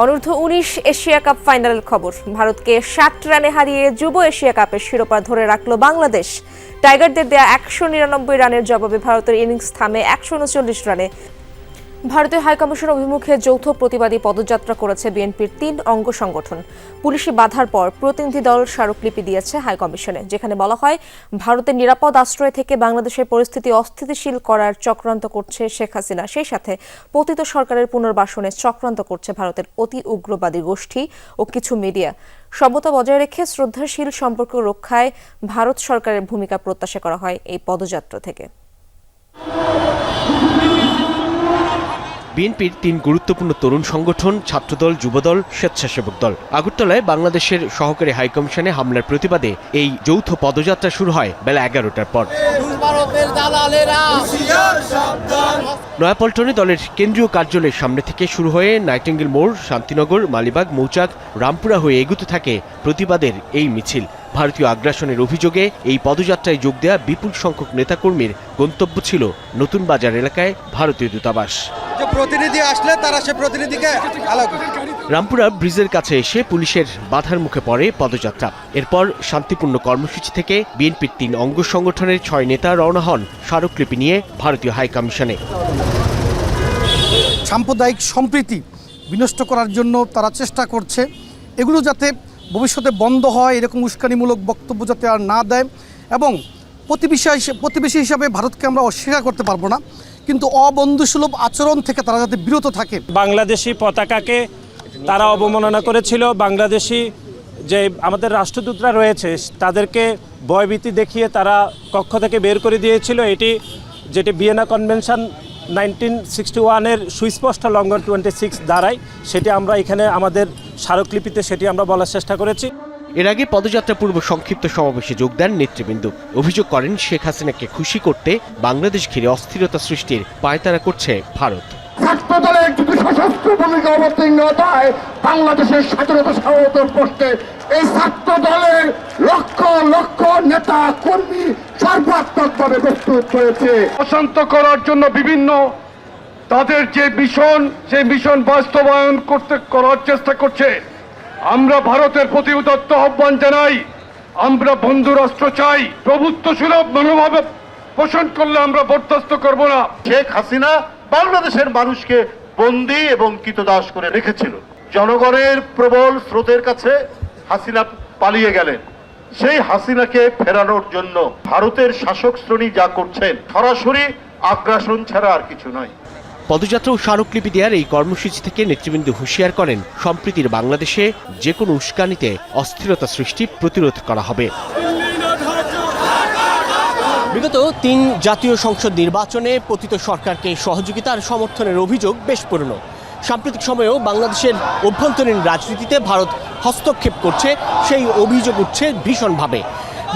অনূর্ধ্ব উনিশ Asia cup ফাইনালের খবর। ভারতকে ষাট রানে হারিয়ে যুব এশিয়া কাপের শিরোপা ধরে রাখল বাংলাদেশ। টাইগারদের দেয়া একশো নিরানব্বই রানের জবাবে ভারতের ইনিংস থামে একশো উনচল্লিশ রানে। ভারতীয় হাইকমিশন অভিমুখে যৌথ প্রতিবাদী পদযাত্রা করেছে বিএনপির তিন অঙ্গ সংগঠন। পুলিশি বাধার পর প্রতিনিধি দল স্মারকলিপি দিয়েছে হাইকমিশনে, যেখানে বলা হয়, ভারতের নিরাপদ আশ্রয় থেকে বাংলাদেশের পরিস্থিতি অস্থিতিশীল করার চক্রান্ত করছে শেখ হাসিনা। সেই সাথে পতিত সরকারের পুনর্বাসনে চক্রান্ত করছে ভারতের অতি উগ্রবাদী গোষ্ঠী ও কিছু মিডিয়া। সভ্যতা বজায় রেখে শ্রদ্ধাশীল সম্পর্ক রক্ষায় ভারত সরকারের ভূমিকা প্রত্যাশা করা হয় এই পদযাত্রা থেকে। বিএনপির তিন গুরুত্বপূর্ণ তরুণ সংগঠন, ছাত্রদল, যুবদল, স্বেচ্ছাসেবক দল। আগরতলায় বাংলাদেশের সহকারী হাইকমিশনে হামলার প্রতিবাদে এই যৌথ পদযাত্রা শুরু হয় বেলা এগারোটার পর। নয়াপল্টনে দলের কেন্দ্রীয় কার্যালয়ের সামনে থেকে শুরু হয়ে নাইটিঙ্গেল মোড়, শান্তিনগর, মালিবাগ, মৌচাক, রামপুরা হয়ে এগুতে থাকে প্রতিবাদের এই মিছিল। ভারতীয় আগ্রাসনের অভিযোগে এই পদযাত্রায় যোগ দেওয়া বিপুল সংখ্যক নেতাকর্মীর গন্তব্য ছিল নতুন বাজার এলাকায় ভারতীয় দূতাবাস। প্রতিনিধি আসলে তারা সে প্রতিনিধিকে রামপুরা ব্রিজের কাছে এসে পুলিশের বাধার মুখে পড়ে পদযাত্রা। এরপর শান্তিপূর্ণ কর্মসূচি থেকে বিএনপির তিন অঙ্গ সংগঠনের ছয় নেতা রওনা হন স্মারকলিপি নিয়ে ভারতীয় হাইকমিশনে সাম্প্রদায়িক সম্প্রীতি বিনষ্ট করার জন্য তারা চেষ্টা করছে। এগুলো যাতে ভবিষ্যতে বন্ধ হয়, এরকম উস্কানিমূলক বক্তব্য যাতে আর না দেয় এবং প্রতিবেশী প্রতিবেশী হিসাবে ভারতকে আমরা অস্বীকার করতে পারব না। কিন্তু অবন্ধুসুলভ আচরণ থেকে তারা যাতে বিরত থাকে। বাংলাদেশি পতাকাকে তারা অবমাননা করেছিল। বাংলাদেশি যে আমাদের রাষ্ট্রদূতরা রয়েছে, তাদেরকে ভয়ভীতি দেখিয়ে তারা কক্ষ থেকে বের করে দিয়েছিল। এটি যেটি ভিয়েনা কনভেনশন নাইনটিন সিক্সটি ওয়ানের সুস্পষ্ট লঙ্ঘন টোয়েন্টি সিক্স দ্বারাই সেটি আমরা এখানে আমাদের স্মারকলিপিতে সেটি আমরা বলার চেষ্টা করেছি। এর আগে পদযাত্রা পূর্ব সংক্ষিপ্ত সমাবেশে যোগ দেন নেতৃবৃন্দ। অভিযোগ করেন শেখ হাসিনাকে খুশি করতে বাংলাদেশ ঘিরে অস্থিরতা সৃষ্টির পায়তারা করছে ভারত। ছাত্র দলের যদি সশস্ত্র ভূমিকা অবতীর্ণ হয় বাংলাদেশের স্বাধীনতা সার্বভৌম প্রশ্নে এই ছাত্র দলের লক্ষ লক্ষ নেতা কর্মী সর্বাত্মকভাবে প্রস্তুত হয়েছে। অশান্ত করার জন্য বিভিন্ন তাদের যে মিশন সেই মিশন বাস্তবায়ন করতে করার চেষ্টা করছে। আমরা ভারতের প্রতি উদত্ত আহ্বান জানাই আমরা বন্ধু রাষ্ট্র চাই প্রভুত্ব সুলভ মনোভাবে পোষণ করলে আমরা বরদাস্ত করব না। শেখ হাসিনা বাংলাদেশের মানুষকে বন্দি এবং কৃতদাস করে রেখেছিল। জনগণের প্রবল স্রোতের কাছে হাসিনা পালিয়ে গেলেন। সেই হাসিনাকে ফেরানোর জন্য ভারতের শাসক শ্রেণি যা করছেন সরাসরি আগ্রাসন ছাড়া আর কিছু নয়। পদযাত্রা ও স্মারকলিপি দেওয়ার এই কর্মসূচি থেকে নেতৃবৃন্দ হুঁশিয়ার করেন সম্প্রীতির বাংলাদেশে যে কোনো উস্কানিতে অস্থিরতা সৃষ্টি প্রতিরোধ করা হবে। বিগত তিন জাতীয় সংসদ নির্বাচনে পতিত সরকারকে সহযোগিতার সমর্থনের অভিযোগ বেশ পুরনো। সাম্প্রতিক সময়েও বাংলাদেশের অভ্যন্তরীণ রাজনীতিতে ভারত হস্তক্ষেপ করছে, সেই অভিযোগ উঠছে ভীষণভাবে।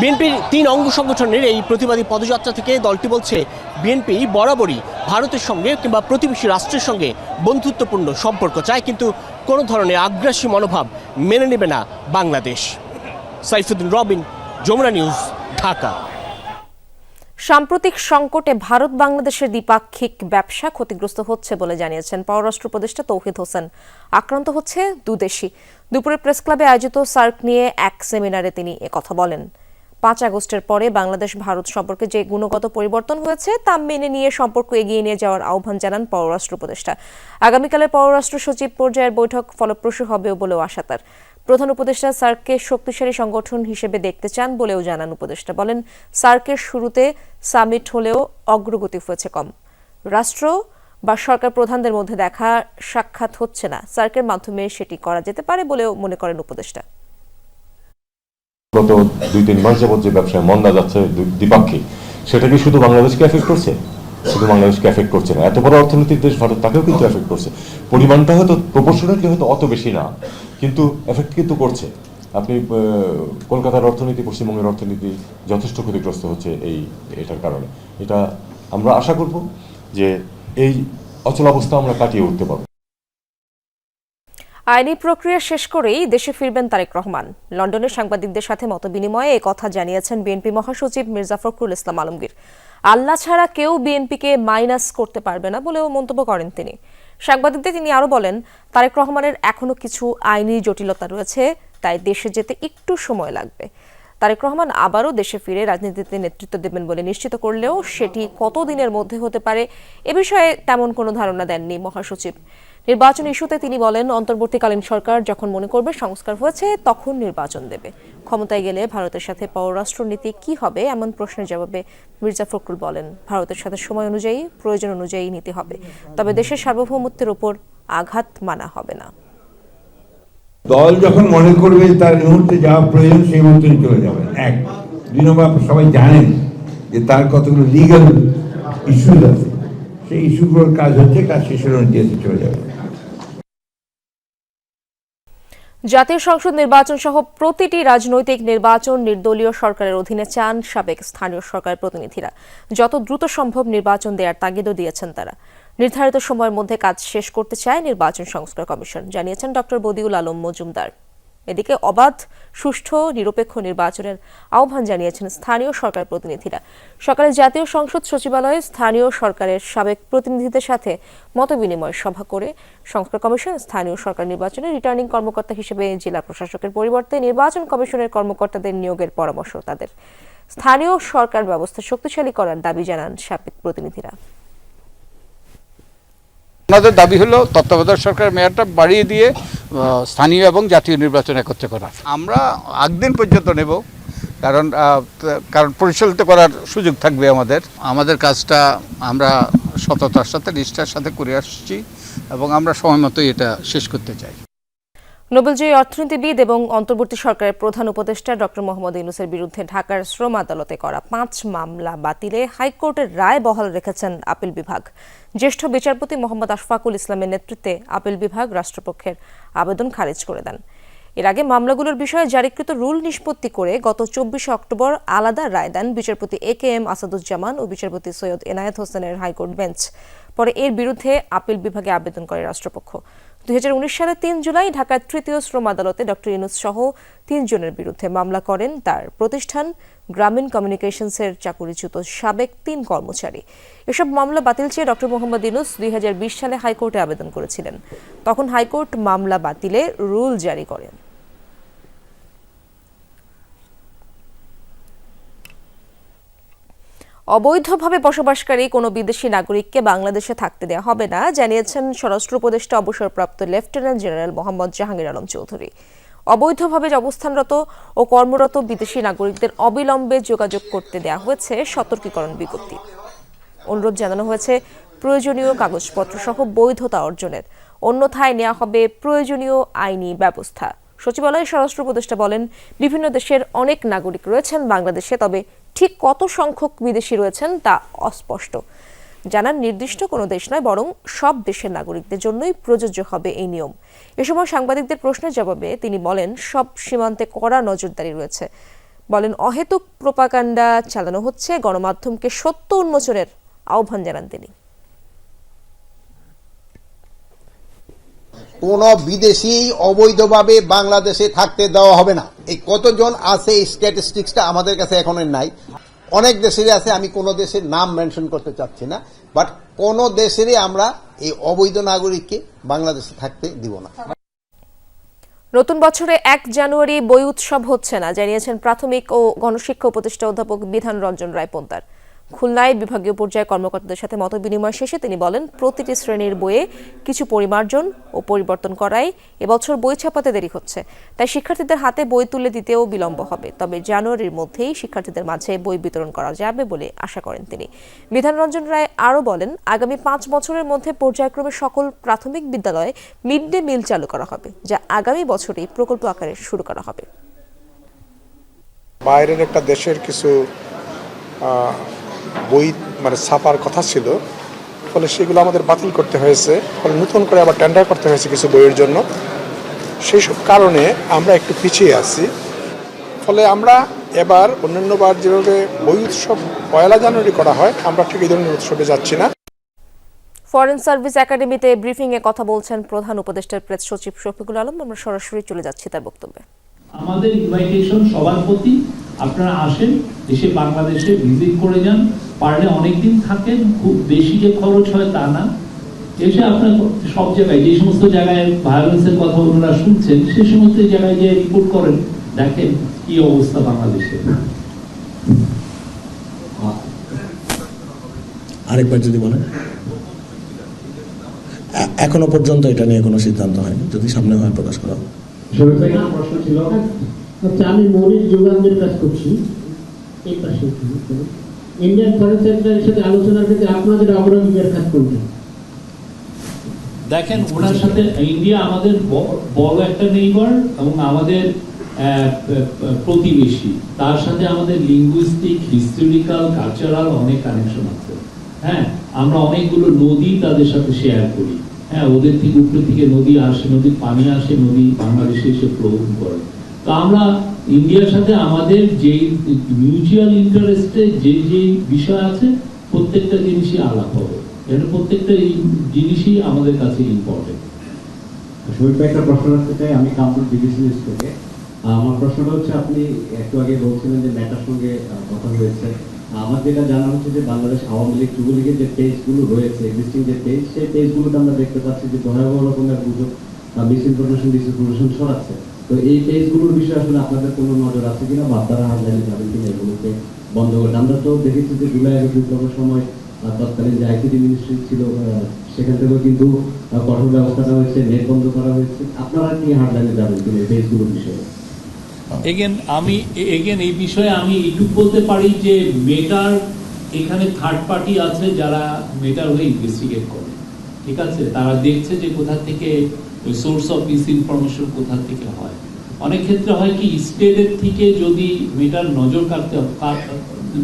বিএনপির তিন অঙ্গ সংগঠনের এই প্রতিবাদী পদযাত্রা থেকে দলটি বলছে, বিএনপি বরাবরই ভারতের সঙ্গে কিংবা প্রতিবেশী রাষ্ট্রের সঙ্গে বন্ধুত্বপূর্ণ সম্পর্ক চায়, কিন্তু কোনো ধরনের আগ্রাসী মনোভাব মেনে নেবে না বাংলাদেশ। সাইফুদ্দিন রবিন, যমুনা নিউজ, ঢাকা। সাম্প্রতিক সংকটে ভারত বাংলাদেশের দ্বিপাক্ষিক ব্যবসা ক্ষতিগ্রস্ত হচ্ছে বলে জানিয়েছেন পররাষ্ট্র উপদেষ্টা তৌহিদ হোসেন। আক্রান্ত হচ্ছে দুদেশই দুপুরে প্রেস ক্লাবে আয়োজিত সার্ক নিয়ে এক সেমিনারে তিনি একথা বলেন। পাঁচ আগস্টের পরে বাংলাদেশ ভারত সম্পর্কে যে গুণগত পরিবর্তন হয়েছে তা মেনে নিয়ে সম্পর্ক এগিয়ে নিয়ে যাওয়ার আহ্বান জানান পররাষ্ট্র উপদেষ্টা। আগামীকালের পররাষ্ট্র সচিব পর্যায়ের বৈঠক ফলপ্রসূ হবে বলেও আশা তার। প্রধান উপদেষ্টা সার্ককে শক্তিশালী সংগঠন হিসেবে দেখতে চান বলেও জানান উপদেষ্টা। বলেন সার্কের শুরুতে সামিট হলেও অগ্রগতি হয়েছে কম। রাষ্ট্র বা সরকার প্রধানদের মধ্যে দেখা সাক্ষাৎ হচ্ছে না। সার্কের মাধ্যমে সেটি করা যেতে পারে বলেও মনে করেন উপদেষ্টা। গত দুই, তিন মাস যে ব্যবসায় মন্দা যাচ্ছে দ্বিপাক্ষিক, সেটা কি শুধু বাংলাদেশকে এফেক্ট করছে? শুধু বাংলাদেশকে এফেক্ট করছে না। এত বড় অর্থনৈতিক দেশ ভারত, তাকেও কিন্তু এফেক্ট করছে। পরিমাণটা হয়তো প্রপোর্শনালি হয়তো অত বেশি না। কিন্তু এফেক্ট কিন্তু করছে। আপনি কলকাতার অর্থনীতি, পশ্চিমবঙ্গের অর্থনীতি যথেষ্ট ক্ষতিগ্রস্ত হচ্ছে এই, এটার কারণে। এটা আমরা আশা করব যে এই অচলাবস্থা আমরা কাটিয়ে উঠতে পারব। আইনি প্রক্রিয়া শেষ করেই দেশে ফিরবেন তারেক রহমান। লন্ডনের সাংবাদিকদের সাথে মত বিনিময়ে কথা জানিয়েছেন বিএনপি মহাসচিব মির্জা ফখরুল ইসলাম আলমগীর। আল্লাহ ছাড়া কেউ বিএনপিকে মাইনাস করতে পারবে না বলেও মন্তব্য করেন তিনি। সাংবাদিকদের তিনি আরও বলেন, তারেক রহমানের এখনও কিছু আইনি জটিলতা রয়েছে, তাই দেশে যেতে একটু সময় লাগবে। তারেক রহমান আবারও দেশে ফিরে রাজনীতিতে নেতৃত্ব দেবেন বলে নিশ্চিত করলেও সেটি কতদিনের মধ্যে হতে পারে, এ বিষয়ে তেমন কোনো ধারণা দেননি মহাসচিব। নির্বাচন ইস্যুতে তিনি বলেন, অন্তর্বর্তীকালীন সরকার যখন মনে করবে সংস্কার হয়েছে, তখন নির্বাচন দেবে। ক্ষমতায় গেলে ভারতের সাথে পররাষ্ট্রনীতি কি হবে, এমন প্রশ্নের জবাবে মির্জা ফখরুল বলেন, ভারতের সাথে সময় অনুযায়ী, প্রয়োজন অনুযায়ী নীতি হবে। তবে দেশের সার্বভৌমত্বের উপর আঘাত মানা হবে না। দল যখন মনে করবে তার মুহূর্তে যাওয়া প্রয়োজন, সেই মুহূর্তে চলে যাবে। এক। দুই নম্বর সবাই জানেন যে তার কতগুলো লিগাল ইস্যুজ আছে। সেই ইস্যুগুলোর কাজ হচ্ছে, কাজ শেষের অনুযায়ী চলে যাবে। জাতীয় সংসদ নির্বাচন সহ প্রতিটি রাজনৈতিক নির্বাচন নির্দলীয় সরকারের অধীনে চান সাবেক স্থানীয় সরকারের প্রতিনিধিরা। যত দ্রুত সম্ভব নির্বাচন দেওয়ার তাগিদও দিয়েছেন তারা। নির্ধারিত সময়ের মধ্যে কাজ শেষ করতে চায় নির্বাচন সংস্কার কমিশন, জানিয়েছেন ডক্টর বদিউল আলম মজুমদার। এদিকে অবাধ, সুষ্ঠু, নিরপেক্ষ নির্বাচনের আহ্বান জানিয়েছেন স্থানীয় সরকার প্রতিনিধিরা। সকালে জাতীয় সংসদ সচিবালয়ে স্থানীয় সরকারের সাবেক প্রতিনিধিদের সাথে মতবিনিময় সভা করে সংস্কার কমিশন স্থানীয় সরকার নির্বাচনে রিটার্নিং কর্মকর্তা হিসেবে জেলা প্রশাসকের পরিবর্তে নির্বাচন কমিশনের কর্মকর্তাদের নিয়োগের পরামর্শ তাদের। স্থানীয় সরকার ব্যবস্থা শক্তিশালী করার দাবি জানান সাবেক প্রতিনিধিরা। ওনাদের দাবি হলো তত্ত্বাবধায়ক সরকারের মেয়াদটা বাড়িয়ে দিয়ে স্থানীয় এবং জাতীয় নির্বাচন একত্রে করা আমরা আগদিন পর্যন্ত নেব, কারণ কারণ পরিচালিত করার সুযোগ থাকবে আমাদের। আমাদের কাজটা আমরা সততার সাথে, নিষ্ঠার সাথে করে আসছি এবং আমরা সময় মতোই এটা শেষ করতে চাই। নোবেলজয়ী অর্থনীতিবিদ এবং অন্তর্বর্তী সরকারের প্রধান উপদেষ্টা ডক্টর মোহাম্মদ ইউনুসের বিরুদ্ধে ঢাকার শ্রম আদালতে করা পাঁচ মামলা বাতিলে হাইকোর্টের রায় বহাল রেখেছেন আপিল বিভাগ। জ্যেষ্ঠ বিচারপতি মোহাম্মদ আশফাকুল ইসলামের নেতৃত্বে আপিল বিভাগ রাষ্ট্রপক্ষের আবেদন খারিজ করে দেন। এর আগে মামলাগুলোর বিষয়ে জারিকৃত রুল নিষ্পত্তি করে গত চব্বিশে অক্টোবর আলাদা রায় দেন বিচারপতি এ কে এম আসাদুজ্জামান ও বিচারপতি সৈয়দ এনায়েত হোসেনের হাইকোর্ট বেঞ্চ। পরে এর বিরুদ্ধে আপিল বিভাগে আবেদন করে রাষ্ট্রপক্ষ। দুই সালের তিন জুলাই ঢাকার তৃতীয় শ্রম আদালতে ডক্টর ইনুস সহ তিনজনের বিরুদ্ধে মামলা করেন তার প্রতিষ্ঠান গ্রামীণ কমিউনিকেশনসের চাকুরিচ্যুত সাবেক তিন কর্মচারী। এসব মামলা বাতিল চেয়ে ডক্টর মোহাম্মদ ইনুস দুই হাজার বিশ সালে হাইকোর্টে আবেদন করেছিলেন। তখন হাইকোর্ট মামলা বাতিলে রুল জারি করেন। অবৈধভাবে বসবাসকারী কোনো বিদেশি নাগরিককে বাংলাদেশে থাকতে দেওয়া হবে না, জানিয়েছেন স্বরাষ্ট্র উপদেষ্টা অবসরপ্রাপ্ত লেফটেন্যান্ট জেনারেল মোহাম্মদ জাহাঙ্গীর আলম চৌধুরী। অবৈধভাবে অবস্থানরত ও কর্মরত বিদেশি নাগরিকদের অবিলম্বে যোগাযোগ করতে দেওয়া হয়েছে সতর্কীকরণ বিজ্ঞপ্তি। অনুরোধ জানানো হয়েছে, প্রয়োজনীয় কাগজপত্র সহ বৈধতা অর্জনের। অন্যথায় নেওয়া হবে প্রয়োজনীয় আইনি ব্যবস্থা। সচিবালয়ের স্বরাষ্ট্র উপদেষ্টা বলেন, বিভিন্ন দেশের অনেক নাগরিক রয়েছেন বাংলাদেশে, তবে ঠিক কত সংখ্যক বিদেশি রয়েছেন তা অস্পষ্ট। জানান নির্দিষ্ট কোনো দেশ নয়, বরং সব দেশের নাগরিকদের জন্যই প্রযোজ্য হবে এই নিয়ম। এ সময় সাংবাদিকদের প্রশ্নের জবাবে তিনি বলেন, সব সীমান্তে কড়া নজরদারি রয়েছে। বলেন, অহেতুক প্রোপাকাণ্ডা চালানো হচ্ছে, গণমাধ্যমকে সত্য উন্মোচনের আহ্বান জানান তিনি। কোন বিদেশি অবৈধভাবে বাংলাদেশে থাকতে দেওয়া হবে না। এই কতজন আছে এই স্ট্যাটিস্টিক্সটা আমাদের কাছে এখনও নাই। অনেক দেশেরই আছে, আমি কোন দেশের নাম মেনশন করতে চাচ্ছি না বাট কোন দেশেরই আমরা এই অবৈধ নাগরিককে বাংলাদেশে থাকতে দিব না। নতুন বছরে এক জানুয়ারি বই উৎসব হচ্ছে না, জানিয়েছেন প্রাথমিক ও গণশিক্ষা উপদেষ্টা অধ্যাপক বিধান রঞ্জন রায় পোদ্দার। খুলনায় বিভাগীয় পর্যায়ে কর্মকর্তাদের সাথে মত বিনিময় শেষে তিনি বলেন, প্রতিটি শ্রেণির বইয়ে কিছু পরিমার্জন ও পরিবর্তন করায় এবছর বই ছাপাতে দেরি হচ্ছে। তাই শিক্ষার্থীদের হাতে বই তুলে দিতেও বিলম্ব হবে। তবে জানুয়ারির মধ্যেই শিক্ষার্থীদের মাঝে বই বিতরণ করা যাবে বলে আশা করেন তিনি। বিধান রঞ্জন রায় আরও বলেন, আগামী পাঁচ বছরের মধ্যে পর্যায়ক্রমে সকল প্রাথমিক বিদ্যালয়ে মিড ডে মিল চালু করা হবে, যা আগামী বছরেই প্রকল্প আকারে শুরু করা হবে। বাইরের একটা দেশের কিছু বই মানে ছাপার কথা ছিল। ফলে সেগুলো আমাদের বাতিল করতে হয়েছে। ফলে নতুন করে আবার টেন্ডার করতে হয়েছে কিছু বইয়ের জন্য। সেই সব কারণে আমরা একটু পিছিয়ে আছি। ফলে আমরা এবার অন্যান্যবার যেভাবে বই উৎসব পয়লা জানুয়ারি করা হয়, আমরা ঠিক এই ধরনের উৎসবে যাচ্ছি না। ফরেন সার্ভিস একাডেমিতে ব্রিফিংয়ে কথা বলছেন প্রধান উপদেষ্টার প্রেস সচিব শফিকুল আলম। আমরা সরাসরি চলে যাচ্ছি তার বক্তব্যে। আমাদের ইনভাইটেশন সবার প্রতি। আপনারা আসেন, এসে বাংলাদেশে ভিজিট করে যান। পারলে অনেক দিন থাকেন, খুব বেশি যে খরচ হয় তা না। এসে আপনার সব জায়গায় যে সমস্ত জায়গায় ভায়োলেন্সের কথা ওনারা শুনছেন, সে সমস্ত জায়গায় যে রিপোর্ট করেন, দেখেন কি অবস্থা বাংলাদেশে। আরেকবার যদি বলেন। এখনও পর্যন্ত এটা নিয়ে কোনো সিদ্ধান্ত হয়নি। যদি সামনে হয় প্রকাশ করা হবে। প্রশ্ন ছিল। আচ্ছা আমি মৌলিক যোগানদের কাজ করছি। এই পাশে ইন্ডিয়ান ফরেন সেক্টরের সাথে আলোচনার ক্ষেত্রে আপনাদের অগ্রাধিকার কাজ করবেন দেখেন ওনার সাথে ইন্ডিয়া আমাদের বড় একটা নেইবার এবং আমাদের প্রতিবেশী। তার সাথে আমাদের লিঙ্গুইস্টিক হিস্টোরিক্যাল কালচারাল অনেক কানেকশন আছে। হ্যাঁ আমরা অনেকগুলো নদী তাদের সাথে শেয়ার করি। হ্যাঁ ওদের থেকে উপরে থেকে নদী আসে, নদীর পানি আসে, নদী বাংলাদেশে এসে প্রভাব করে। তো আমরা ইন্ডিয়ার সাথে আমাদের যে মিউচুয়াল ইন্টারেস্টে যে যে বিষয় আছে, প্রত্যেকটা জিনিসই আলাপ হবে। এটা প্রত্যেকটা জিনিসই আমাদের কাছে ইম্পর্টেন্ট আমার প্রশ্নটা হচ্ছে, আপনি একটু আগে বলছিলেন যে মেটার সঙ্গে কথা হয়েছে। আমার যেটা জানা হচ্ছে যে বাংলাদেশ আওয়ামী লীগ যুবলীগের যে পেজগুলো রয়েছে এক্সিস্টিং যে পেজ সেই পেজগুলোতে আমরা দেখতে পাচ্ছি যে ভয়াবহ রকমের গুজব বা মিস ইনফরমেশন ডিসইনফরমেশন ছড়াচ্ছে। তো এই পেজগুলোর বিষয়ে আসলে আপনাদের কোনো নজর আছে কিনা বা আপনারা হাজারে যাবেন কিনা এগুলোকে বন্ধ করতে আমরা তো দেখেছি যে জুলাই বিপ্লবের সময় তৎকালীন যে আইসিটি মিনিস্ট্রি ছিল সেখান থেকেও কিন্তু কঠোর ব্যবস্থা হয়েছে, নেট বন্ধ করা হয়েছে। আপনারা কি হারলাইনে যাবেন কিনা এই পেজগুলোর বিষয়ে? এগেন আমি এগেন এই বিষয়ে আমি বলতে পারি যে মেটার এখানে থার্ড পার্টি আছে যারা মেটার হয়ে ইনভেস্টিগেট করে। ঠিক আছে? তারা দেখছে যে কোথা থেকে ওই সোর্স অফ মিস ইনফরমেশন কোথা থেকে হয়। অনেক ক্ষেত্রে হয় কি স্টেটের থেকে যদি মেটার নজর কাটতে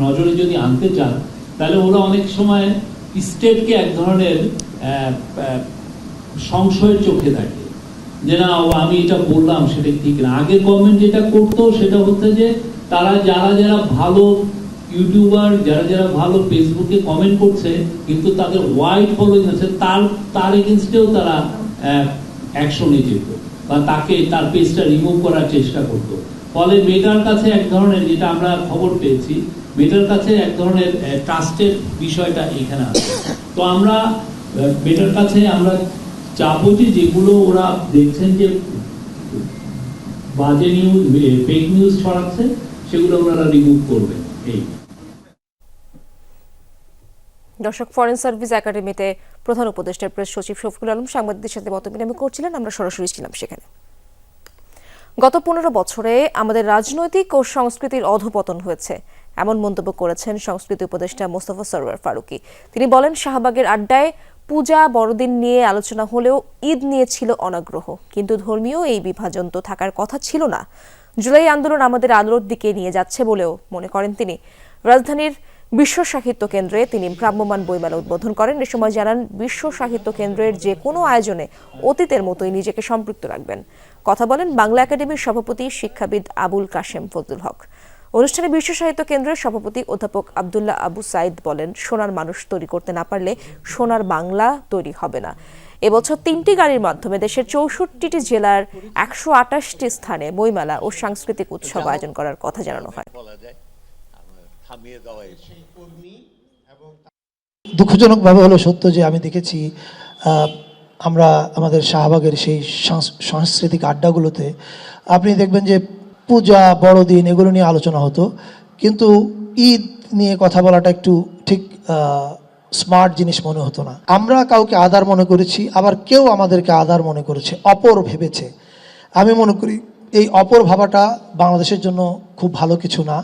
নজরে যদি আনতে চান, তাহলে ওরা অনেক সময় স্টেটকে এক ধরনের সংশয়ের চোখে দেখে। যে না আমি এটা বললাম সেটা ঠিক না। আগে গভর্নমেন্ট যেটা করতো, সেটা হচ্ছে যে, তারা যারা যারা ভালো ইউটিউবার যারা যারা ভালো ফেসবুকে কমেন্ট করছে, কিন্তু তাদের ওয়াইড ফলোইং আছে, তার তার এগেনস্টেও তারা অ্যাকশনে যেত বা তাকে, তার পেজটা রিমুভ করার চেষ্টা করতো। ফলে মেটার কাছে এক ধরনের, যেটা আমরা খবর পেয়েছি মেটার কাছে এক ধরনের ট্রাস্টের বিষয়টা এখানে আছে। তো আমরা মেটার কাছে আমরা চাপো যে যেগুলো ওরা দেখছেন যে বাজে নিউজ ফেক নিউজ ছড়াচ্ছে, সেগুলো ওনারা রিমুভ করবেন। এই। দর্শক ফরেন সার্ভিস একাডেমিতে প্রধান উপদেষ্টার প্রেস সচিব শফিকুল আলম সাংবাদিকদের সাথে মত বিনিময় করছিলেন, আমরা সরাসরি ছিলাম সেখানে। গত পনেরো বছরে আমাদের রাজনৈতিক ও সংস্কৃতির অধপতন হয়েছে, এমন মন্তব্য করেছেন সংস্কৃতি উপদেষ্টা মোস্তফা সরোয়ার ফারুকি। তিনি বলেন, শাহবাগের আড্ডায় পূজা বড়দিন নিয়ে আলোচনা হলেও ঈদ নিয়ে ছিল অনাগ্রহ। কিন্তু ধর্মীয় এই বিভাজন তো থাকার কথা ছিল না। জুলাই আন্দোলন আমাদের আলোর দিকে নিয়ে যাচ্ছে বলেও মনে করেন তিনি। রাজধানীর বিশ্ব সাহিত্য কেন্দ্রে তিনি ভ্রাম্যমান বইমেলা উদ্বোধন করেন। এ সময় জানান, বিশ্ব সাহিত্য কেন্দ্রের যে কোনো আয়োজনে অতীতের মতোই নিজেকে সম্পৃক্ত রাখবেন। কথা বলেন বাংলা একাডেমির সভাপতি শিক্ষাবিদ আবুল কাশেম ফজলুল হক। অনুষ্ঠানে বিশ্ব সাহিত্য কেন্দ্রের সভাপতি অধ্যাপক আবদুল্লাহ আবু সাইদ বলেন, সোনার মানুষ তৈরি করতে না পারলে সোনার বাংলা তৈরি হবে না। এবছর তিনটি গাড়ির মাধ্যমে দেশের চৌষট্টিটি জেলার একশো আটাশটি স্থানে বইমেলা ও সাংস্কৃতিক উৎসব আয়োজন করার কথা জানানো হয়। দুঃখজনকভাবে হলো সত্য যে আমি দেখেছি আমরা আমাদের শাহবাগের সেই সাংস- সাংস্কৃতিক আড্ডাগুলোতে আপনি দেখবেন যে পূজা, বড়দিন, এগুলো নিয়ে আলোচনা হতো। কিন্তু ঈদ নিয়ে কথা বলাটা একটু ঠিক স্মার্ট জিনিস মনে হতো না। আমরা কাউকে আদার মনে করেছি, আবার কেউ আমাদেরকে আদার মনে করেছে, অপর ভেবেছে। আমি মনে করি এই অপর ভাবাটা বাংলাদেশের জন্য খুব ভালো কিছু না।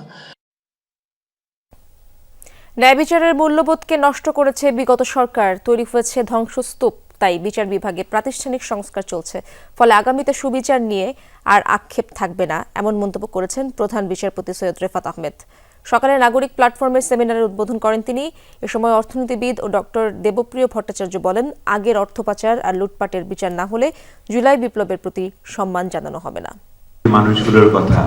ন্যায় বিচারের মূল্যবোধকে নষ্ট করেছে বিগত সরকার, তৈরি হয়েছে ধ্বংসস্তূপ। তাই বিচার বিভাগে প্রাতিষ্ঠানিক সংস্কার চলছে। ফলে আগামীতে সুবিচার নিয়ে আর আক্ষেপ থাকবে না এমন মন্তব্য করেছেন প্রধান বিচারপতি সৈয়দ রেফাত আহমেদ। সকালে নাগরিক প্ল্যাটফর্মের সেমিনারের উদ্বোধন করেন তিনি। এ সময় অর্থনীতিবিদ ও ডক্টর দেবপ্রিয় ভট্টাচার্য বলেন আগের অর্থ পাচার আর লুটপাটের বিচার না হলে জুলাই বিপ্লবের প্রতি সম্মান জানানো হবে না। মানুষগুলোর কথা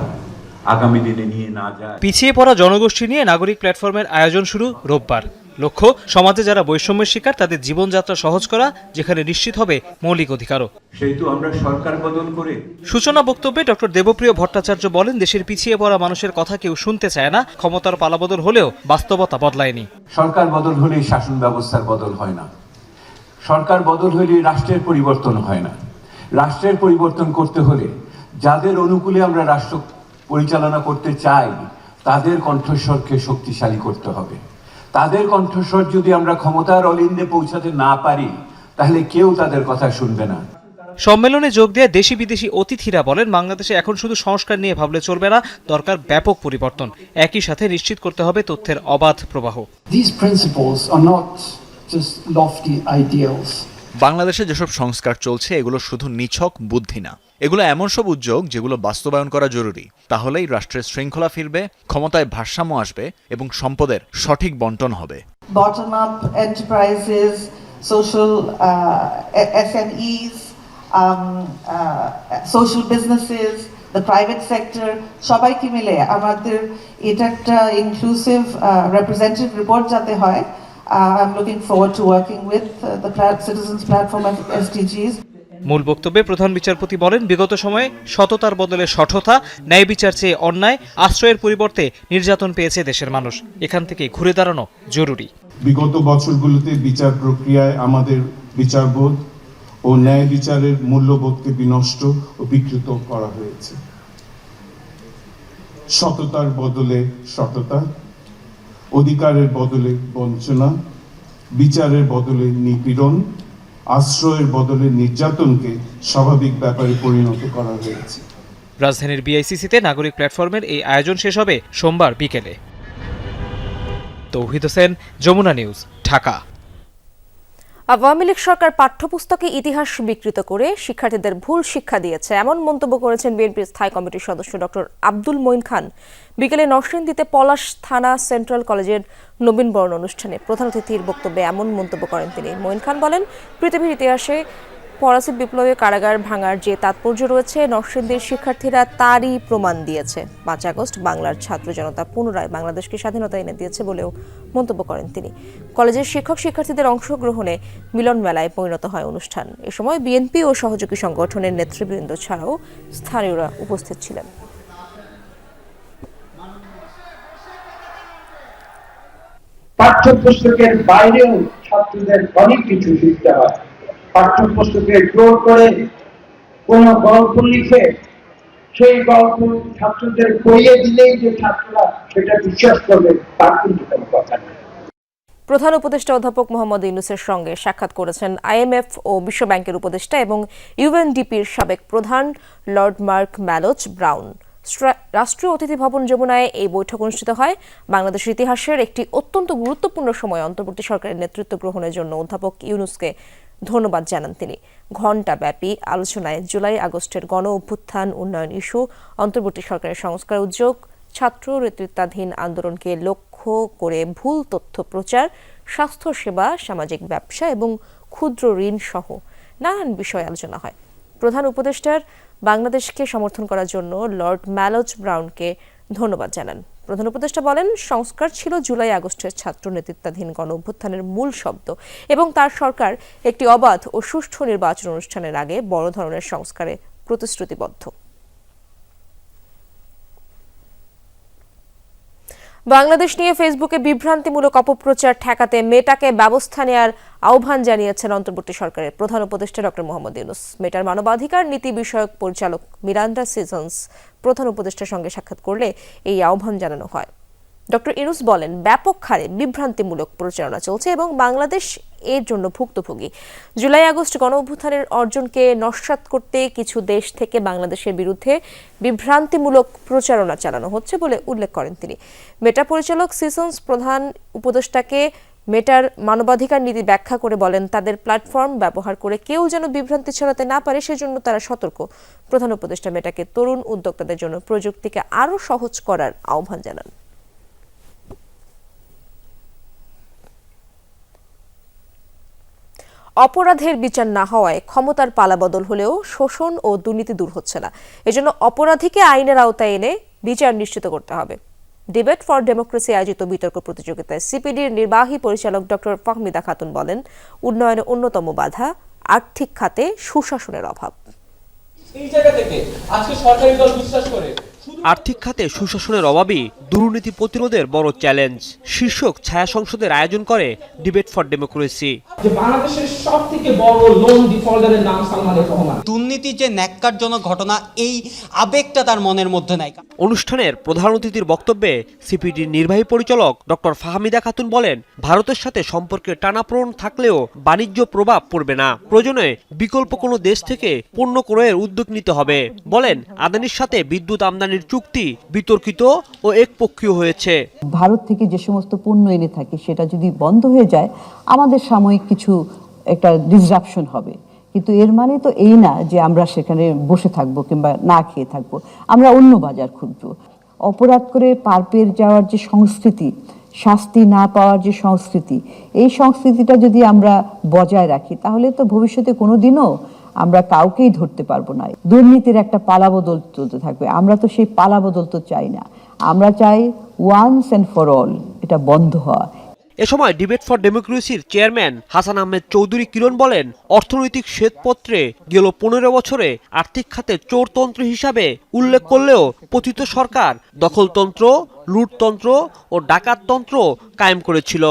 আগামী দিনে নিয়ে না যায়। পিছিয়ে পড়া জনগোষ্ঠী নিয়ে নাগরিক প্ল্যাটফর্মের আয়োজন শুরু রোববার। লক্ষ্য সমাজে যারা বৈষম্যের শিকার তাদের জীবনযাত্রা সহজ করা যেখানে নিশ্চিত হবে মৌলিক অধিকারও। সেহেতু আমরা সরকার বদল করে সূচনা বক্তব্যে ডক্টর দেবপ্রিয় ভট্টাচার্য বলেন দেশের পিছিয়ে পড়া মানুষের কথা কেউ শুনতে চায় না ক্ষমতার পালাবদল হলেও বাস্তবতা বদলায়নি। সরকার বদল হলে শাসন ব্যবস্থার বদল হয় না। সরকার বদল হলে রাষ্ট্রের পরিবর্তন হয় না। রাষ্ট্রের পরিবর্তন করতে হলে যাদের অনুকূলে আমরা রাষ্ট্র পরিচালনা করতে চাই তাদের কণ্ঠস্বরকে শক্তিশালী করতে হবে। তাদের কণ্ঠস্বর যদি আমরা ক্ষমতার অলিন্দে পৌঁছাতে না পারি তাহলে কেউ তাদের কথা শুনবে না। সম্মেলনে যোগ দিয়ে দেশি বিদেশি অতিথিরা বলেন বাংলাদেশে এখন শুধু সংস্কার নিয়ে ভাবলে চলবে না দরকার ব্যাপক পরিবর্তন। একই সাথে নিশ্চিত করতে হবে তথ্যের অবাধ প্রবাহ. বাংলাদেশে যেসব সংস্কার চলছে এগুলো শুধু নিছক বুদ্ধি না। এগুলো এমন সব উদ্যোগ যেগুলো বাস্তবায়ন করা জরুরি। তাহলেই রাষ্ট্রের শৃঙ্খলা ফিরবে ক্ষমতায় ভারসাম্য আসবে এবং সম্পদের সঠিক বন্টন হবে। Social uh, SMEs, um, uh, social businesses, the private sector, সবাইকে মিলে আমাদের এটা একটা ইনক্লুসিভ রিপ্রেজেন্টেটিভ রিপোর্ট যাতে হয় I am looking to working with the citizens platform of SDGs মূল বক্তব্যে প্রধান বিচারপতি বলেন, বিগত সময়ে সততার বদলে সঠতা, ন্যায় বিচার চেয়ে অন্যায়, আশ্রয়ের পরিবর্তে নির্যাতন পেয়েছে দেশের মানুষ। এখান থেকে ঘুরে দাঁড়ানো জরুরি। বিগত বছরগুলোতে বিচার প্রক্রিয়ায় আমাদের বিচারবোধ ও ন্যায় বিচারের মূল্যবোধকে বিনষ্ট ও বিকৃত করা হয়েছে। সততার বদলে সততা, অধিকারের বদলে বঞ্চনা, বিচারের বদলে নিপীড়ন আশ্রয়ের বদলে নির্যাতনকে স্বাভাবিক ব্যাপারে পরিণত করা হয়েছে। রাজধানীর বিআইসিসিতে নাগরিক প্ল্যাটফর্মের এই আয়োজন শেষ হবে সোমবার বিকেলে। তৌহিদ হোসেন, যমুনা নিউজ, ঢাকা। আওয়ামী লীগ সরকার পাঠ্যপুস্তকে ইতিহাস বিকৃত করে শিক্ষার্থীদের ভুল শিক্ষা দিয়েছে। এমন মন্তব্য করেছেন বিএনপির স্থায়ী কমিটির সদস্য ডক্টর আব্দুল মঈন খান। বিকেলে নরসিংদীতে পলাশ থানা সেন্ট্রাল কলেজের নবীনবরণ অনুষ্ঠানে প্রধান অতিথির বক্তব্যে এমন মন্তব্য করেন তিনি। মঈন খান বলেন, পৃথিবীর ইতিহাসে ফরাসি বিপ্লবে কারাগার ভাঙার যে তাৎপর্য রয়েছে, নরসিংদীর শিক্ষার্থীরা তারই প্রমাণ দিয়েছে। পাঁচ আগস্ট বাংলার ছাত্র জনতা পুনরায় বাংলাদেশকে স্বাধীনতা এনে দিয়েছে বলেও মন্তব্য করেন তিনি। কলেজের শিক্ষক শিক্ষার্থীদের অংশগ্রহণে মিলন মেলায় পরিণত হয় অনুষ্ঠান। এ সময় বিএনপি ও সহযোগী সংগঠনের নেতৃবৃন্দ ছাড়াও স্থানীয়রা উপস্থিত ছিলেন। পাঠ্যপুস্তকের বাইরেও ছাত্রদের অনেক কিছু শিখতে হয়। পাঠ্যপুস্তকে জোর করে কোন গল্প লিখে, সেই গল্প ছাত্রদের বইয়ে দিলেই যে ছাত্ররা সেটা বিশ্বাস করবে তার কিন্তু কোনো কথা নেই প্রধান উপদেষ্টা অধ্যাপক মোহাম্মদ ইউনুসের সঙ্গে সাক্ষাৎ করেছেন আইএমএফ ও বিশ্ব ব্যাংকের উপদেষ্টা এবং ইউএনডিপির সাবেক প্রধান লর্ড মার্ক ম্যালোচ ব্রাউন। রাষ্ট্রীয় অতিথি ভবন যমুনায় এই বৈঠক অনুষ্ঠিত হয়। বাংলাদেশের ইতিহাসের একটি অত্যন্ত গুরুত্বপূর্ণ সময় অন্তর্বর্তী সরকারের নেতৃত্ব গ্রহণের জন্য অধ্যাপক ইউনুসকে ধন্যবাদ জানান তিনি। ঘণ্টাব্যাপী আলোচনায় জুলাই আগস্টের গণ অভ্যুত্থান উন্নয়ন ইস্যু, অন্তর্বর্তী সরকারের সংস্কার উদ্যোগ, ছাত্র নেতৃত্বাধীন আন্দোলনকে লক্ষ্য করে ভুল তথ্য প্রচার স্বাস্থ্যসেবা সামাজিক ব্যবসা এবং ক্ষুদ্র ঋণ সহ নানান বিষয়ে আলোচনা হয়। প্রধান উপদেষ্টার বাংলাদেশকে সমর্থন করার জন্য লর্ড ম্যালোচ ব্রাউনকে ধন্যবাদ জানান। প্রধান উপদেষ্টা বলেন, সংস্কার ছিল জুলাই আগস্টের ছাত্র নেতৃত্বাধীন গণ অভ্যুত্থানের মূল শব্দ এবং তার সরকার একটি অবাধ ও সুষ্ঠু নির্বাচন অনুষ্ঠানের আগে বড় ধরনের সংস্কারে প্রতিশ্রুতিবদ্ধ। বাংলাদেশ নিয়ে ফেসবুকে বিভ্রান্তিমূলক অপপ্রচার ঠেকাতে মেটাকে ব্যবস্থা নেয়ার আহ্বান জানিয়েছেন অন্তর্বর্তী সরকারের প্রধান উপদেষ্টা ডক্টর মোহাম্মদ ইউনুস। মেটার মানবাধিকার নীতি বিষয়ক পরিচালক মিরান্ডা সিজনস প্রধান উপদেষ্টার সঙ্গে সাক্ষাৎ করলে এই আহ্বান জানানো হয়। ডক্টর ইউনুস বলেন, ব্যাপক হারে বিভ্রান্তিমূলক প্রচারণা চলছে এবং বাংলাদেশ এর জন্য ভুক্তভোগী। জুলাই আগস্ট গণ অভ্যুত্থানের অর্জনকে নস্যাৎ করতে কিছু দেশ থেকে বাংলাদেশের বিরুদ্ধে বিভ্রান্তিমূলক প্রচারণা চালানো হচ্ছে বলে উল্লেখ করেন তিনি। মেটা পরিচালক সিসন্স প্রধান উপদেষ্টাকে মেটার মানবাধিকার নীতি ব্যাখ্যা করে বলেন, তাদের প্ল্যাটফর্ম ব্যবহার করে কেউ যেন বিভ্রান্তি ছড়াতে না পারে, সেজন্য তারা সতর্ক। প্রধান উপদেষ্টা মেটাকে তরুণ উদ্যোক্তাদের জন্য প্রযুক্তিকে আরও সহজ করার আহ্বান জানান। অপরাধের বিচার না হওয়ায় ক্ষমতার পালাবদল হলেও শোষণ ও দুর্নীতি দূর হচ্ছে না। এজন্য অপরাধীকে আইনের আওতায় এনে বিচার নিশ্চিত করতে হবে। ডিবেট ফর ডেমোক্রেসি আয়োজিত বিতর্ক প্রতিযোগিতায় সিপিডির নির্বাহী পরিচালক ডক্টর ফাহমিদা খাতুন বলেন উন্নয়নের অন্যতম বাধা আর্থিক খাতে সুশাসনের অভাব। এই জায়গা থেকে আজকে সরকারি দল বিশ্বাস করে আর্থিক খাতে সুশাসনের অভাবই দুর্নীতি প্রতিরোধের বড় চ্যালেঞ্জ। শীর্ষক ছায়া সংসদের আয়োজন করে ডিবেট ফর ডেমোক্রেসি বাংলাদেশের সব থেকে বড় লোন ডিফল্টারের নাম সালমান রহমান দুর্নীতি যে ন্যাক্কারজনক ঘটনা এই আবেগটা তার মনের মধ্যে নাই। অনুষ্ঠানের প্রধান অতিথির বক্তব্যে সিপিডির নির্বাহী পরিচালক ডক্টর ফাহমিদা খাতুন বলেন ভারতের সাথে সম্পর্কে টানাপোড়ন থাকলেও বাণিজ্য প্রভাব পড়বে না। প্রয়োজনে বিকল্প কোনো দেশ থেকে পণ্য ক্রয়ের উদ্যোগ নিতে হবে বলেন আদানির সাথে বিদ্যুৎ আমদানির চুক্তি বিতর্কিত ও একপক্ষীয় হয়েছে। ভারত থেকে যে সমস্ত পণ্য এনে থাকে, সেটা যদি বন্ধ হয়ে যায়, আমাদের সাময়িক কিছু একটা ডিসরাপশন হবে। কিন্তু এর মানে তো এই না যে আমরা সেখানে বসে থাকব কিংবা না খেয়ে থাকব। আমরা অন্য বাজার খুঁজবো। অপরাধ করে পার পেয়ে যাওয়ার যে সংস্কৃতি, শাস্তি না পাওয়ার যে সংস্কৃতি, এই সংস্কৃতিটা যদি আমরা বজায় রাখি, তাহলে তো ভবিষ্যতে কোনো দিনও আমরা কাউকেই ধরতে পারব না। দুর্নীতির একটা পালাবদল চলতে থাকবে। আমরা তো সেই পালাবদল তো চাই না। আমরা চাই ওয়ান্স অ্যান্ড ফর অল এটা বন্ধ হওয়া। এ সময় ডিবেট ফর ডেমোক্রেসির চেয়ারম্যান হাসান আহমেদ চৌধুরী কিরণ বলেন, অর্থনৈতিক শ্বেতপত্রে গেল পনেরো বছরে আর্থিক খাতে চোরতন্ত্র হিসাবে উল্লেখ করলেও পতিত সরকার, দখলতন্ত্র লুটতন্ত্র ও ডাকাততন্ত্র কায়েম করেছিল।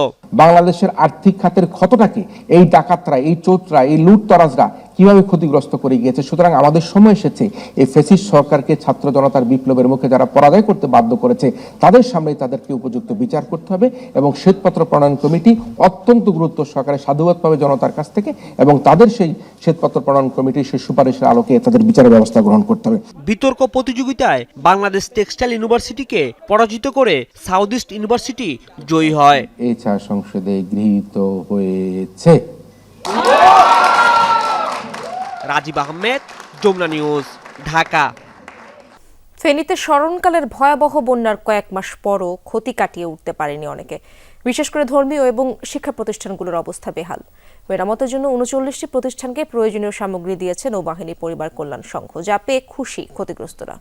বাংলাদেশের আর্থিক খাতের ক্ষতটাকে, এই ডাকাতরা, এই চোররা, এই লুটতরাজরা কীভাবে ক্ষতিগ্রস্ত করে গিয়েছে? সুতরাং আমাদের সময় এসেছে। এই ফেসিস সরকারকে ছাত্র জনতার বিপ্লবের মুখে যারা পরাজয় করতে বাধ্য করেছে, তাদের সামনে তাদেরকে উপযুক্ত বিচার করতে হবে এবং শ্বেতপত্র প্রণয়ন কমিটি অত্যন্ত গুরুত্ব সহকারে সাধুবাদ পাবে জনতার কাছ থেকে এবং তাদের সেই শ্বেতপত্র প্রণয়ন কমিটির সেই সুপারিশের আলোকে তাদের বিচারের ব্যবস্থা গ্রহণ করতে হবে। বিতর্ক প্রতিযোগিতায় বাংলাদেশ টেক্সটাইল ইউনিভার্সিটিকে পরাজিত করে সাউথ ইস্ট ইউনিভার্সিটি জয়ী হয়। এই চা সংসদে গৃহীত হয়েছে। রাজীব আহমেদ যমুনা নিউজ ঢাকা। ফেনীতে স্মরণকালের ভয়াবহ বন্যার কয়েক মাস পরও ক্ষতি কাটিয়ে উঠতে পারেনি অনেকে। বিশেষ করে ধর্মীয় এবং শিক্ষা প্রতিষ্ঠানগুলোর অবস্থা বেহাল। মেরামতের জন্য উনচল্লিশটি প্রতিষ্ঠানকে প্রয়োজনীয় সামগ্রী দিয়েছে নৌবাহিনী পরিবার কল্যাণ সংঘ, যা পেয়ে খুশি ক্ষতিগ্রস্তরা।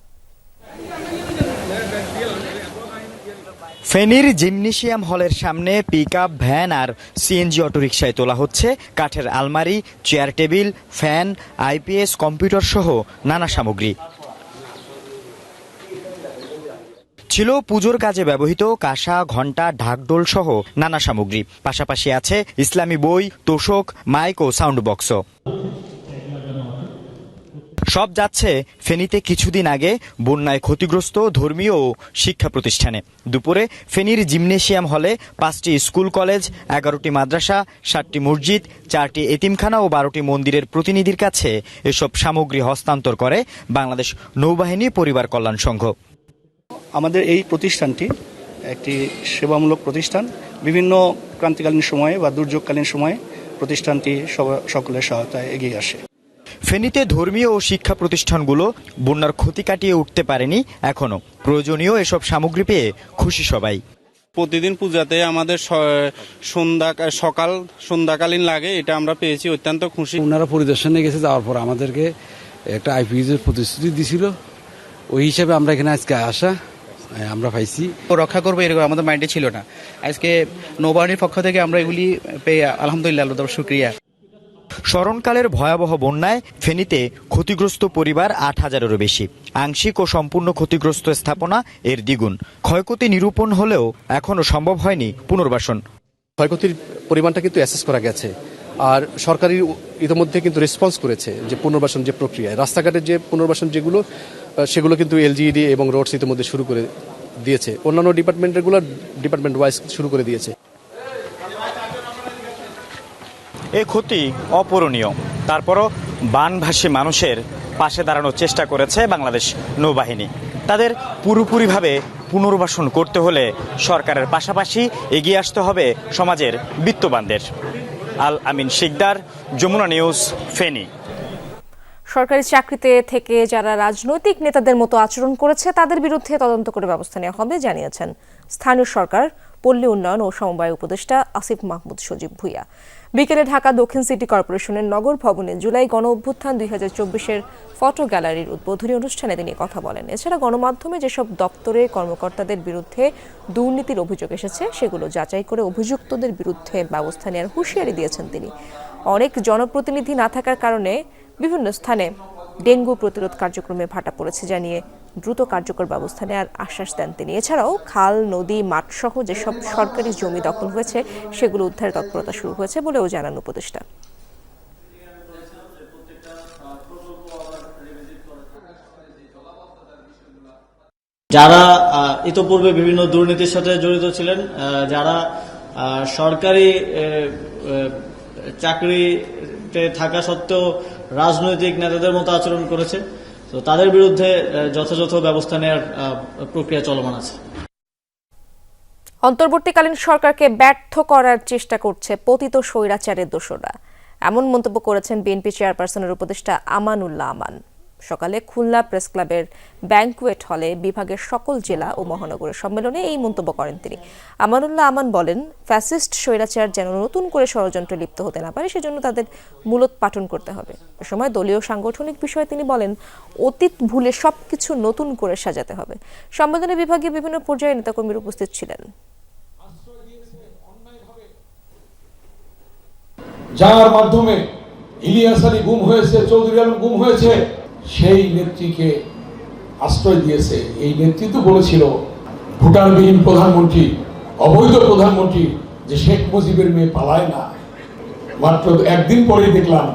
ফেনীর জিমনেশিয়াম হলের সামনে পিক ভ্যান আর সিএনজি অটোরিকশায় তোলা হচ্ছে কাঠের আলমারি, chair table, fan, IPS, computer সহ নানা সামগ্রী। ছিল পুজোর কাজে ব্যবহৃত কাঁসা, ঘণ্টা, ঢাকডোল সহ নানা সামগ্রী। পাশাপাশি আছে ইসলামী বই, তোষক, মাইক ও সাউন্ড বক্সও। সব যাচ্ছে ফেনীতে কিছুদিন আগে বন্যায় ক্ষতিগ্রস্ত ধর্মীয় ও শিক্ষা প্রতিষ্ঠানে। দুপুরে ফেনীর জিমনেশিয়াম হলে পাঁচটি স্কুল কলেজ, এগারোটি মাদ্রাসা, সাতটি মসজিদ, চারটি এতিমখানা ও বারোটি মন্দিরের প্রতিনিধির কাছে এসব সামগ্রী হস্তান্তর করে বাংলাদেশ নৌবাহিনী পরিবার কল্যাণ সংঘ। আমাদের এই প্রতিষ্ঠানটি একটি সেবামূলক প্রতিষ্ঠান। বিভিন্ন ক্রান্তিকালীন সময়ে বা দুর্যোগকালীন সময়ে প্রতিষ্ঠানটি সব- সকলের সহায়তায় এগিয়ে আসে। ফেনীতে ধর্মীয় ও শিক্ষা প্রতিষ্ঠানগুলো বন্যার ক্ষতি কাটিয়ে উঠতে পারেনি এখনও। প্রয়োজনীয় এসব সামগ্রী পেয়ে খুশি সবাই। প্রতিদিন পূজাতে আমাদের স- সন্ধ্যা সকাল সন্ধ্যাকালীন লাগে এটা আমরা পেয়েছি অত্যন্ত খুশি। ওনারা পরিদর্শনে গেছে যাওয়ার পর আমাদেরকে একটা আইপিএসের প্রতিশ্রুতি দিছিল। ওই হিসাবে আমরা এখানে আজকে আসা আমরা পাইছি। রক্ষা করব এরকম আমাদের মাইন্ডে ছিল না। আজকে নৌবাহিনীর পক্ষ থেকে আমরা এগুলি পেয়ে আলহামদুলিল্লাহ আল্লাহ শুক্রিয়া। স্মরণকালের ভয়াবহ বন্যায় ফেনীতে ক্ষতিগ্রস্ত পরিবার আট হাজারেরও বেশি। আংশিক ও সম্পূর্ণ ক্ষতিগ্রস্ত স্থাপনা এর দ্বিগুণ। ক্ষয়ক্ষতি নিরূপণ হলেও এখনও সম্ভব হয়নি পুনর্বাসন। ক্ষয়ক্ষতির পরিমাণটা কিন্তু অ্যাসেস করা গেছে। আর সরকারি ইতিমধ্যে কিন্তু রেসপন্স করেছে যে পুনর্বাসন যে প্রক্রিয়া রাস্তাঘাটের যে পুনর্বাসন যেগুলো সেগুলো কিন্তু এলজিইডি এবং রোডস ইতিমধ্যে শুরু করে দিয়েছে। অন্যান্য ডিপার্টমেন্টগুলো ডিপার্টমেন্ট ওয়াইজ শুরু করে দিয়েছে। এ ক্ষতি অপূরণীয়। তারপরও বানভাসী মানুষের পাশে দাঁড়ানোর চেষ্টা করেছে বাংলাদেশ নৌবাহিনী। তাদের পুরোপুরিভাবে পুনর্বাসন করতে হলে সরকারের পাশাপাশি এগিয়ে আসতে হবে সমাজের বিত্তবানদের। আল আমিন শিকদার, যমুনা নিউজ, ফেনী। সরকারি চাকরিতে থেকে যারা রাজনৈতিক নেতাদের মতো আচরণ করেছে, তাদের বিরুদ্ধে তদন্ত করে ব্যবস্থা নেওয়া হবে, জানিয়েছেন স্থানীয় সরকার, পল্লী উন্নয়ন ও সমবায় উপদেষ্টা আসিফ মাহমুদ সজীব ভুইয়া। বিকেলে ঢাকা দক্ষিণ সিটি কর্পোরেশনের নগর ভবনে জুলাই গণ অভ্যুত্থান দুই হাজার চব্বিশের ফটো গ্যালারির উদ্বোধনী অনুষ্ঠানে তিনি কথা বলেন। এছাড়া গণমাধ্যমে যেসব দপ্তরের কর্মকর্তাদের বিরুদ্ধে দুর্নীতির অভিযোগ এসেছে, সেগুলো যাচাই করে অভিযুক্তদের বিরুদ্ধে ব্যবস্থা নেওয়ার হুঁশিয়ারি দিয়েছেন তিনি। অনেক জনপ্রতিনিধি না থাকার কারণে বিভিন্ন স্থানে ডেঙ্গু প্রতিরোধ কার্যক্রমে ভাটা পড়েছে জানিয়ে দ্রুত কার্যকর ব্যবস্থা নেওয়ার আশ্বাস দেন তিনি। এছাড়াও খাল, নদী, মাঠসহ যেসব সরকারি জমি দখল হয়েছে, সেগুলো উদ্ধারে তৎপরতা শুরু হয়েছে বলেও জানান উপদেষ্টা। যারা ইতোপূর্বে বিভিন্ন দুর্নীতির সাথে জড়িত ছিলেন যারা সরকারি চাকরিতে থাকা সত্ত্বেও রাজনৈতিক নেতাদের মতো আচরণ করেছে। তো তাদের বিরুদ্ধে যথাযথ ব্যবস্থা নেওয়ার প্রক্রিয়া চলমান আছে। অন্তর্বর্তীকালীন সরকারকে ব্যর্থ করার চেষ্টা করছে পতিত স্বৈরাচারের দোষরা এমন মন্তব্য করেছেন বিএনপি চেয়ারপারসনের উপদেষ্টা আমানুল্লাহ আমান। সকালে খুলনা প্রেস ক্লাবের ব্যাংকুয়েট হলে বিভাগের সকল জেলা ও মহানগরের সম্মেলনে এই মন্তব্য করেন তিনি। আমানুল্লাহ আমান বলেন, ফ্যাসিস্ট স্বৈরাচার যেন নতুন করে ষড়যন্ত্রে লিপ্ত হতে না পারে, সেজন্য তাদের মূলত পাঠন করতে হবে। এ সময় দলীয় সাংগঠনিক বিষয়ে তিনি বলেন, অতীত ভুলে সবকিছু নতুন করে সাজাতে হবে। সম্মেলনে বিভাগীয় বিভিন্ন পর্যায়ে নেতাকর্মীর উপস্থিত ছিলেন। যার মাধ্যমে ইলিয়াস আলী গুম হয়েছে, চৌধুরী আলম গুম হয়েছে সেই নেত্রীকে আশ্রয় দিয়েছে। এই নেত্রী তো বলেছিল, ভুটানবিহীন প্রধানমন্ত্রী, অবৈধ প্রধানমন্ত্রী যে শেখ মুজিবের মেয়ে পালায় না। মাত্র একদিন পরেই দেখলাম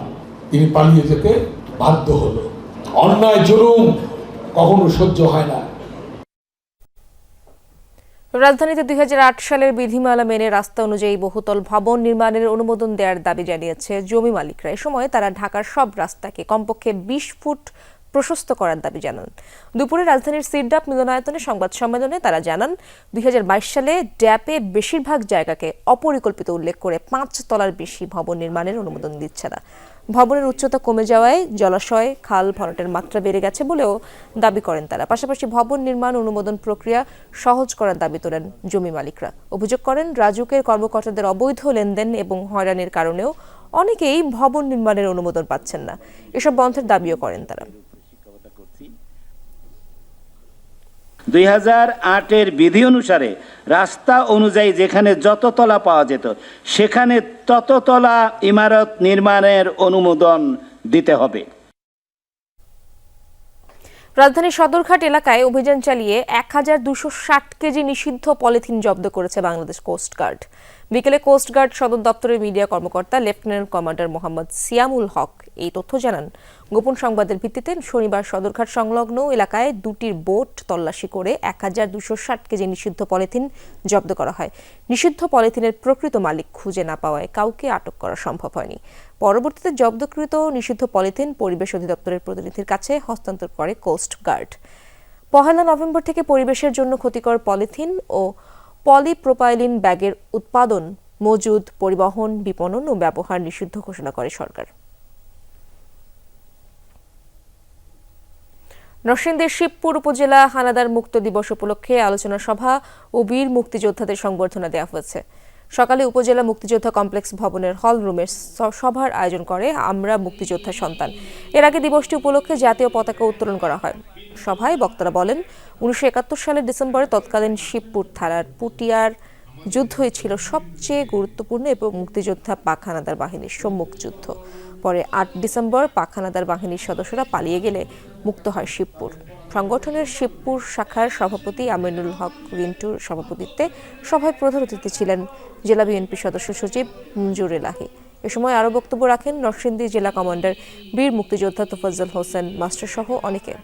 তিনি পালিয়ে যেতে বাধ্য হলো। অন্যায় জরুম কখনো সহ্য হয় না। রাজধানীতে দুই সালের বিধিমালা মেনে রাস্তা অনুযায়ী বহুতল ভবন নির্মাণের অনুমোদন দেওয়ার দাবি জানিয়েছে জমি মালিকরা। এ সময় তারা ঢাকার সব রাস্তাকে কমপক্ষে বিশ ফুট প্রশস্ত করার দাবি জানান। দুপুরে রাজধানীর সিরডাপ মিলনায়তনে সংবাদ সম্মেলনে তারা জানান, দুই হাজার বাইশ সালে ড্যাপে বেশিরভাগ জায়গাকে অপরিকল্পিত উল্লেখ করে পাঁচ তলার বেশি ভবন নির্মাণের অনুমোদন দিচ্ছে না। ভবনের উচ্চতা কমে যাওয়ায় জলাশয়, খাল ভরাটের মাত্রা বেড়ে গেছে বলেও দাবি করেন তারা। পাশাপাশি ভবন নির্মাণ অনুমোদন প্রক্রিয়া সহজ করার দাবি তোলেন জমি মালিকরা। অভিযোগ করেন, রাজুকের কর্মকর্তাদের অবৈধ লেনদেন এবং হয়রানির কারণেও অনেকেই ভবন নির্মাণের অনুমোদন পাচ্ছেন না। এসব বন্ধের দাবিও করেন তারা। দুই হাজার আটের বিধি অনুসারে রাস্তা অনুযায়ী যেখানে যত তলা পাওয়া যেত, সেখানে তত তলা ইমারত নির্মাণের অনুমোদন দিতে হবে। রাজধানীর সদরঘাট এলাকায় অভিযান চালিয়ে এক হাজার দুশো ষাট কেজি নিষিদ্ধ পলিথিন জব্দ করেছে বাংলাদেশ কোস্টগার্ড বিকেলে কোস্টগার্ড সদর দপ্তরের মিডিয়া কর্মকর্তা লেফটেন্যান্ট কমান্ডার মোহাম্মদ সিয়ামুল হক এই তথ্য জানান। গোপন সংবাদের ভিত্তিতে শনিবার সদরঘাট সংলগ্ন এলাকায় দুটির বোট তল্লাশি করে এক হাজার দুশো ষাট কেজি নিষিদ্ধ পলিথিন জব্দ করা হয়। নিষিদ্ধ পলিথিনের প্রকৃত মালিক খুঁজে না পাওয়ায় কাউকে আটক করা সম্ভব হয়নি। পরবর্তীতে জব্দকৃত নিষিদ্ধ পলিথিন পরিবেশ অধিদপ্তরের প্রতিনিধির কাছে হস্তান্তর করে কোস্ট গার্ড। পহেলা নভেম্বর থেকে পরিবেশের জন্য ক্ষতিকর পলিথিন ও পলিপ্রোপাইলিন ব্যাগের উৎপাদন, মজুদ, পরিবহন, বিপণন ও ব্যবহার নিষিদ্ধ ঘোষণা করে সরকার। নরসিংদীর শিবপুর উপজেলা হানাদার মুক্ত দিবস উপলক্ষে আলোচনা সভা ও বীর মুক্তিযোদ্ধাদের সংবর্ধনা দেওয়া হয়েছে। সকালে উপজেলা মুক্তিযোদ্ধা কমপ্লেক্স ভবনের হল রুমে স- সভার আয়োজন করে আমরা মুক্তিযোদ্ধা সন্তান। এর আগে দিবসটি উপলক্ষে জাতীয় পতাকা উত্তোলন করা হয়। সভায় বক্তারা বলেন, উনিশশো একাত্তর সালের ডিসেম্বরে তৎকালীন শিবপুর থানার পুটিয়ার যুদ্ধই ছিল সবচেয়ে গুরুত্বপূর্ণ এবং মুক্তিযোদ্ধা পাখানাদার বাহিনীর সম্মুখ যুদ্ধ। পরে আট ডিসেম্বর পাখানাদার বাহিনীর সদস্যরা পালিয়ে গেলে মুক্ত হয় শিবপুর। সংগঠনের শিবপুর শাখার সভাপতি আমিনুল হক রিন্টুর সভাপতিত্বে সভায় প্রধান অতিথি ছিলেন জেলা বিএনপি সদস্য সচিব মঞ্জুর এলাহি। এ সময় আরও বক্তব্য রাখেন নরসিংদী জেলা কমান্ডার বীর মুক্তিযোদ্ধা তোফাজ্জল হোসেন মাস্টার সহ অনেকে।